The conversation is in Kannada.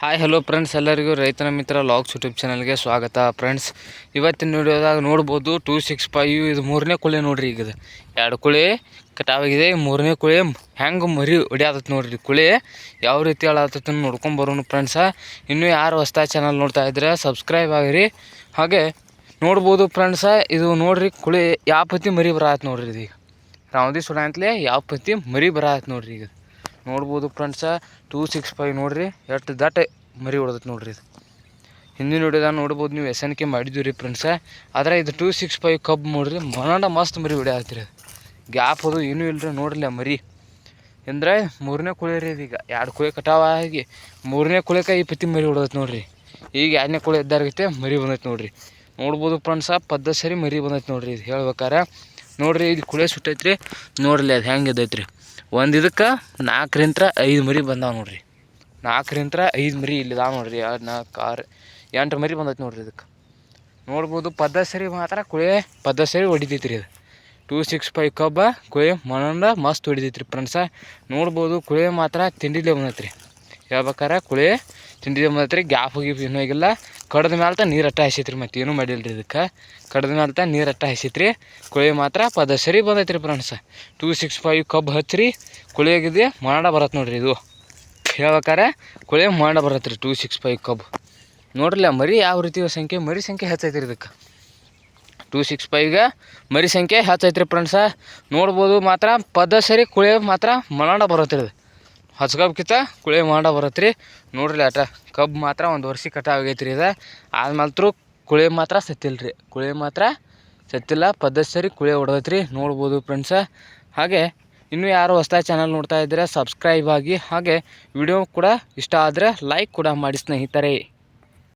ಹಾಯ್ ಹಲೋ ಫ್ರೆಂಡ್ಸ್ ಎಲ್ಲರಿಗೂ ರೈತನ ಮಿತ್ರ ಲಾಗ್ಸ್ ಯೂಟ್ಯೂಬ್ ಚಾನಲ್ಗೆ ಸ್ವಾಗತ ಫ್ರೆಂಡ್ಸ್ ಇವತ್ತಿನ ವಿಡಿಯೋದಾಗ ನೋಡ್ಬೋದು ಟೂ ಸಿಕ್ಸ್ ಫೈವ್ ಇದು ಮೂರನೇ ಕುಳಿ ನೋಡ್ರಿ ಈಗ ಎರಡು ಕುಳಿ ಕಟಾವಾಗಿದೆ, ಮೂರನೇ ಕುಳಿ ಹೆಂಗೆ ಮರಿ ಹೊಡಿಯಾತತ್ ನೋಡ್ರಿ. ಕುಳಿ ಯಾವ ರೀತಿ ಹಾಳಾತೈತೆ ನೋಡ್ಕೊಂಡು ಬರೋಣ ಫ್ರೆಂಡ್ಸ ಇನ್ನೂ ಯಾರು ಹೊಸ್ತ ಚಾನಲ್ ನೋಡ್ತಾ ಇದ್ರೆ ಸಬ್ಸ್ಕ್ರೈಬ್ ಆಗಿರಿ. ಹಾಗೆ ನೋಡ್ಬೋದು ಫ್ರೆಂಡ್ಸ ಇದು ನೋಡ್ರಿ ಕುಳಿ ಯಾವ ಪತಿ ಮರಿ ಬರತ್ತೆ ನೋಡ್ರಿ ಈಗ. ರಾವದಿ ಸುಡ ಅಂತಲೇ ಯಾವ ಪತಿ ಮರಿ ಬರತ್ತೆ ನೋಡ್ರಿ ಈಗ. ನೋಡ್ಬೋದು ಫ್ರೆಂಡ್ಸ. ಟೂ ಸಿಕ್ಸ್ ಫೈವ್ ನೋಡಿರಿ. ಎಷ್ಟು ದಟ್ಟ ಮರಿ ಹೊಡೆದೈತೆ ನೋಡಿರಿ ಇದು. ಹಿಂದಿನ ಹೊಡೆದ ನೋಡ್ಬೋದು ನೀವು ಎಸ್ ಎನ್ ಕೆ ಮಾಡಿದ್ವಿ ರೀ ಫ್ರೆಂಡ್ಸ. ಆದರೆ ಇದು ಟೂ ಸಿಕ್ಸ್ ಫೈವ್ ಕಬ್ ನೋಡ್ರಿ. ಮನಾಂಡ ಮಸ್ತ್ ಮರಿ ಹೊಡ್ಯಾತ್ರಿ ಅದು. ಗ್ಯಾಪ್ ಅದು ಏನೂ ಇಲ್ಲರಿ ನೋಡ್ರಲ್ಲ ಮರಿ. ಅಂದರೆ ಮೂರನೇ ಕುಳಿ ರೀ ಇದೀಗ. ಎರಡು ಕುಳಿ ಕಟಾವ ಆಗಿ ಮೂರನೇ ಕುಳಿಕ ಈ ಪತಿ ಮರಿ ಹೊಡೆದೈತೆ ನೋಡ್ರಿ. ಈಗ ಎರಡನೇ ಕುಳಿ ಎದ್ದಾರೈತೆ ಮರಿ ಬಂದೈತೆ ನೋಡ್ರಿ. ನೋಡ್ಬೋದು ಫ್ರೆಂಡ್ಸ ಪದ್ದ ಸರಿ ಮರಿ ಬಂದೈತೆ ನೋಡ್ರಿ ಇದು ಹೇಳ್ಬೇಕಾರೆ. ನೋಡ್ರಿ ಇದು ಕುಳೆ ಸುಟ್ಟೈತ್ರಿ. ನೋಡ್ರಿ ಅದು ಹೆಂಗೆ ಎದ್ದೈತ್ರಿ ಒಂದು ಇದಕ್ಕೆ ನಾಲ್ಕರಿಂದ ಐದು ಮರಿ ಬಂದಾವ ನೋಡ್ರಿ. ನಾಲ್ಕರಿಂದ ಐದು ಮರಿ ಇಲ್ಲಿದಾವೆ ನೋಡ್ರಿ. ಎರಡು, ನಾಲ್ಕು, ಆರು, ಎಂಟು ಮರಿ ಬಂದೈತೆ ನೋಡ್ರಿ ಇದಕ್ಕೆ. ನೋಡ್ಬೋದು ಪದ್ದ ಸರಿ ಮಾತ್ರ ಕುಳೆ ಪದ್ದ ಸರಿ ಹೊಡಿತೈತ್ರಿ ಅದು ಟೂ, ಸಿಕ್ಸ್, ಫೈವ್ ಕಬ್ಬ, ಕುಳೆ ಮನಂದ ಮಸ್ತ್ ಹೊಡಿತೈತ್ರಿ ಫ್ರೆಂಡ್ಸ ನೋಡ್ಬೋದು ಕುಳೆ ಮಾತ್ರ ತಿಂಡಿಲೇ ಬಂದೈತ್ರಿ. ಹೇಳ್ಬೇಕಾರೆ ಕುಳಿ ತಿಂಡಿಲೇ ರೀ ಗ್ಯಾಪ್ ಹೋಗಿ ಏನೂ ಆಗಿಲ್ಲ. ಕಡ್ದ ಮ್ಯಾಲ್ತ ನೀರು ಅಟ್ಟ ಹಸೈತ್ರಿ ಮತ್ತೆ ಏನೂ ಮಾಡಿಲ್ಲ ರೀ ಇದಕ್ಕೆ. ಕಡ್ದ ಮ್ಯಾಲ್ತ ನೀರು ಅಟ್ಟ ಹಸೈತ್ರಿ ಕುಳಿ ಮಾತ್ರ ಪದ ಸರಿ ಬಂದೈತ್ರಿ ಫ್ರೆಂಡ್ಸ. ಟೂ ಸಿಕ್ಸ್ ಫೈವ್ ಕಬ್ಬು ಹಚ್ಚಿರಿ ಕುಳಿಯಾಗಿದೆ ಮಾಡ ಬರತ್ತೆ ನೋಡ್ರಿ ಇದು. ಹೇಳ್ಬೇಕಾರೆ, ಕುಳಿ ಮಾಡ ಬರತ್ತೆ ರೀ ಟೂ ಸಿಕ್ಸ್ ಫೈವ್ ಕಬ್ ನೋಡ್ರಲ್ಲ, ಮರಿ ಯಾವ ರೀತಿ ಸಂಖ್ಯೆ? ಮರಿ ಸಂಖ್ಯೆ ಹೆಚ್ಚೈತ್ರಿ ಇದಕ್ಕೆ. ಟೂ ಸಿಕ್ಸ್ ಫೈವ್ಗೆ ಮರಿ ಸಂಖ್ಯೆ ಹೆಚ್ಚೈತ್ರಿ ಫ್ರೆಂಡ್ಸ. ನೋಡ್ಬೋದು ಮಾತ್ರ, ಪದ ಸರಿ ಕುಳಿ ಮಾತ್ರ ಮನಾಡ ಬರತ್ತೆ ಇದು. ಹಚ್ಕಬ್ಕಿಂತ ಕುಳಿ ಮಾಡ ಬರತ್ತೆ ರೀ ನೋಡ್ರಿ ಆಟ ಕಬ್ಬು ಮಾತ್ರ ಒಂದು ವರ್ಷ ಕಟಾವ್ ಆಗೈತೆ ರೀ ಇದು. ಆದ್ಮೇಲೆ ಕುಳಿ ಮಾತ್ರ ಸತ್ತಿಲ್ಲ ರೀ ಕುಳಿ ಮಾತ್ರ ಸತ್ತಿಲ್ಲ, ಪದ್ಧತಿ ಸರಿ ಕುಳಿ ಹೊಡೆದೈತೆ ರೀ ನೋಡ್ಬೋದು ಫ್ರೆಂಡ್ಸ ಹಾಗೆ, ಇನ್ನೂ ಯಾರು ಹೊಸ್ದಾಗಿ ಚಾನಲ್ ನೋಡ್ತಾ ಇದ್ದರೆ ಸಬ್ಸ್ಕ್ರೈಬ್ ಆಗಿ, ಹಾಗೆ ವಿಡಿಯೋ ಕೂಡ ಇಷ್ಟ ಆದರೆ ಲೈಕ್ ಕೂಡ ಮಾಡಿ ಸ್ನೇಹಿತರೆ.